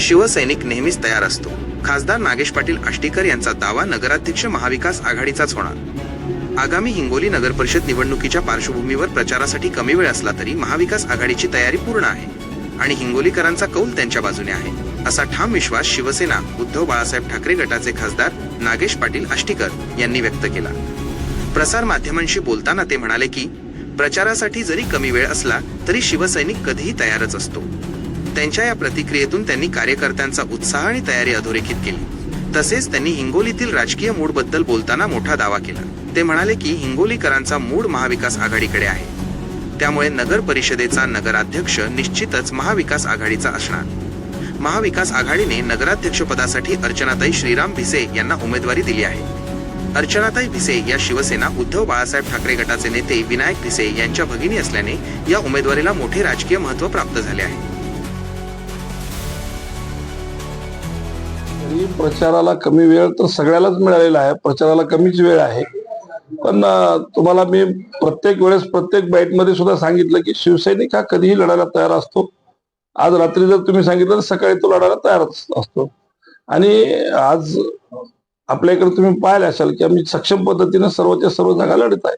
शिवसैनिक नेहमीच तयार असतो. खासदार नागेश पाटील आष्टीकर यांचा दावा नगराध्यक्ष महाविकास आघाडीचाच होणार. आगामी हिंगोली नगर परिषद निवडणुकीच्या पार्श्वभूमीवर प्रचारासाठी कमी वेळ असला तरी महाविकास आघाडीची तयारी पूर्ण आहे आणि हिंगोलीकरांचा कौल त्यांच्या बाजूने आहे असा ठाम विश्वास शिवसेना उद्धव बाळासाहेब ठाकरे गटाचे खासदार नागेश पाटील आष्टीकर यांनी व्यक्त केला. प्रसार माध्यमांशी बोलताना ते म्हणाले की प्रचारासाठी जरी कमी वेळ असला तरी शिवसैनिक कधीही तयारच असतो. त्यांच्या या प्रतिक्रियेतून त्यांनी कार्यकर्त्यांचा उत्साह आणि तयारी अधोरेखित केली. तसेच त्यांनी हिंगोलीतील राजकीय मूडबद्दल बोलताना मोठा दावा केला. ते म्हणाले की हिंगोलीकरांचा मूड महाविकास आघाडीकडे आहे. त्यामुळे नगर परिषदेचा नगराध्यक्ष निश्चितच महाविकास आघाडीचा असणार. महाविकास आघाडीने नगराध्यक्ष पदासाठी अर्चनाताई श्रीराम भिसे यांना उमेदवारी दिली आहे. अर्चनाताई भिसे या शिवसेना उद्धव बाळासाहेब ठाकरे गटाचे नेते विनायक भिसे यांच्या भगिनी असल्याने या उमेदवारीला मोठे राजकीय महत्त्व प्राप्त झाले आहे. तरी प्रचाराला कमी वेळ तर सगळ्यालाच मिळालेला आहे. प्रचाराला कमीच वेळ आहे. पण तुम्हाला मी प्रत्येक वेळेस प्रत्येक बाईटमध्ये सुद्धा सांगितलं की शिवसैनिक हा कधीही लढायला तयार असतो. आज रात्री जर तुम्ही सांगितलं तर सकाळी तो लढायला तयार असतो. आणि आज आपल्या इकडे तुम्ही पाहिले असाल की आम्ही सक्षम पद्धतीने सर्वच्या सर्व जागा लढत आहे.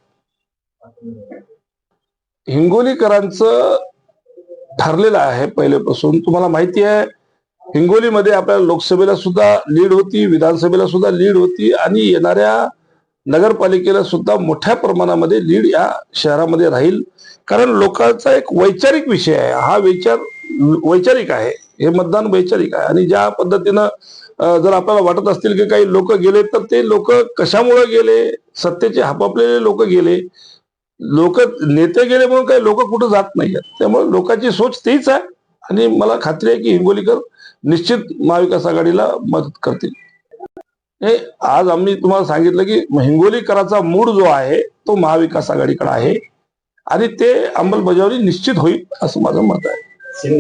हिंगोलीकरांचं ठरलेलं आहे पहिल्यापासून तुम्हाला माहिती आहे हिंगोलीमध्ये आपल्या लोकसभेला सुद्धा लीड होती विधानसभेला सुद्धा लीड होती आणि येणाऱ्या नगरपालिकेला सुद्धा मोठ्या प्रमाणामध्ये लीड या शहरामध्ये राहील. कारण लोकांचा एक वैचारिक विषय आहे. हा विचार वैचारिक आहे. हे मतदान वैचारिक आहे. आणि ज्या पद्धतीनं जर आपल्याला वाटत असतील की काही लोक गेले तर ते लोक कशामुळे गेले? सत्तेचे हापापलेले लोक गेले. लोक नेते गेले म्हणून काही लोक कुठं जात नाही त्यामुळे लोकांची सोच तीच आहे. आणि मला खात्री आहे की हिंगोलीकर निश्चित महाविकास आघाडीला मदत करतील. हे आज आम्ही तुम्हाला सांगितलं की हिंगोलीकराचा मूड जो आहे तो महाविकास आघाडीकडे आहे आणि ते अंमलबजावणी निश्चित होईल असं माझं मत आहे.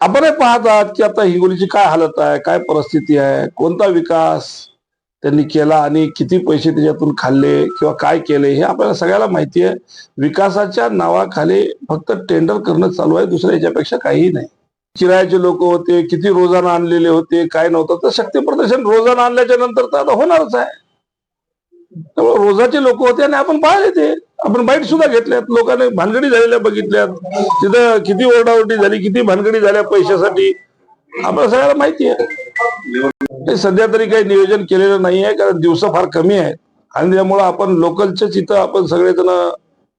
आपण हे पाहतात की आता हिंगोलीची काय हालत आहे काय परिस्थिती आहे कोणता विकास त्यांनी केला आणि किती पैसे त्याच्यातून खाल्ले किंवा काय केले हे आपल्याला सगळ्याला माहिती आहे विकासाच्या नावाखाली फक्त टेंडर करणं चालू आहे दुसऱ्या याच्यापेक्षा काहीही नाही. किरायाचे लोक होते किती रोजानं आणलेले होते काय नव्हतं तर शक्ती प्रदर्शन रोजानं आणल्याच्या नंतर तर आता होणारच आहे. त्यामुळे रोजाचे लोक होते आणि आपण पाहिले ते. आपण बाईट सुद्धा घेतल्यात लोकांनी भानगडी झालेल्या बघितल्यात. तिथं किती ओरडाओरडी झाली किती भानगडी झाल्या पैशासाठी. आपल्याला सगळ्याला माहिती आहे ते सध्या तरी काही नियोजन केलेलं नाही आहे कारण दिवस फार कमी आहेत. आणि त्यामुळं आपण लोकलच्याच इथं आपण सगळेजण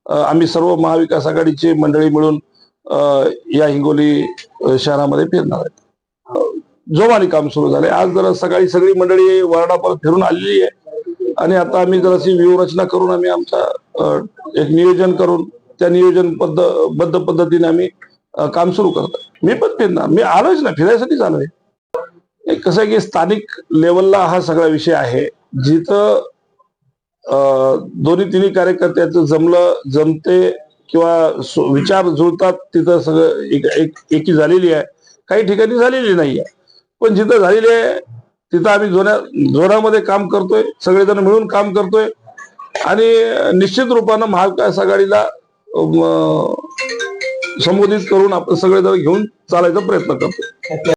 आम्ही सर्व महाविकास आघाडीची मंडळी मिळून या हिंगोली शहरामध्ये फिरणार आहेत. जोमाने काम सुरू झाले. आज जरा सकाळी सगळी मंडळी वार्डा परत फिरून आलेली आहे. आणि आता आम्ही जराशी व्यूहरचना करून आम्ही आमचा एक नियोजन करून त्या नियोजन पद्ध बद्ध पद्धतीने आम्ही काम सुरू करतो मी पण फिरणार. मी आलोच ना फिरायसाठीच आलोय कसं आहे की स्थानिक लेवलला हा सगळा विषय आहे. जिथं दोन्ही तिन्ही कार्यकर्त्याचं जमलं जमते किंवा विचार जुळतात तिथं सगळं एक एक- एकी झालेली आहे. काही ठिकाणी झालेली नाही आहे. पण जिथं झालेली आहे तिथं आम्ही जोऱ्या जोरामध्ये काम करतोय सगळेजण मिळून काम करतोय. आणि निश्चित रूपानं महाविकास आघाडीला संबोधित करून आपण सगळेजण घेऊन चालायचा प्रयत्न करतोय.